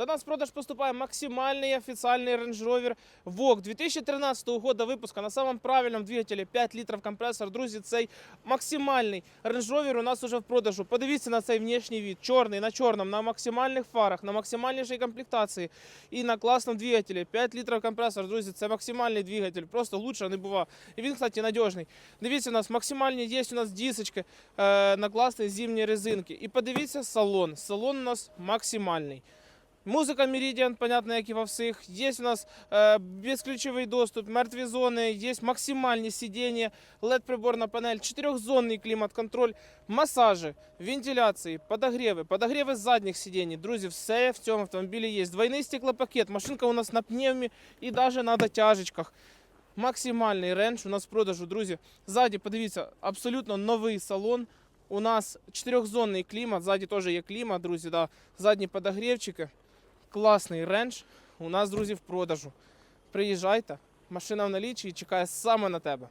До нас в продаж поступает максимальный официальный Range Rover Vogue 2013 года выпуска на самом правильном двигателе 5 литров компресор. Друзі, цей максимальний Range Rover у нас уже в продажу. Подивіться на цей внешній від. Чорний на чорному, на максимальних фарах, на максимальнішій комплектації і на класному двигателі. 5 літрів компресор, друзі, це максимальний двигатель. Просто лучше не бува. І він, кстати, надіжний. Дивіться, у нас максимальні є у нас дисочки е, на класні зимні резинки. І подивіться салон. Салон у нас максимальний. Музика Meridian, понятно, як і во всіх. Є у нас е, безключовий доступ, мертві зони, є максимальні сидіння, LED-приборна панель, чотирьохзонний клімат-контроль, масажі, вентиляції, подогріви, подогріви задніх сидінь. Друзі, все в цьому автомобілі є. Двойний стеклопакет, машинка у нас на пневмі і навіть на дотяжечках. Максимальний рендж у нас в продажу, друзі. Ззаді, подивіться, абсолютно новий салон. У нас чотирьохзонний клімат, ззаді теж є клімат, друзі. Да. Задні подогрівчики. Класний рендж. У нас, друзі, в продажу. Приїжджайте, машина в налічі і чекає саме на тебе.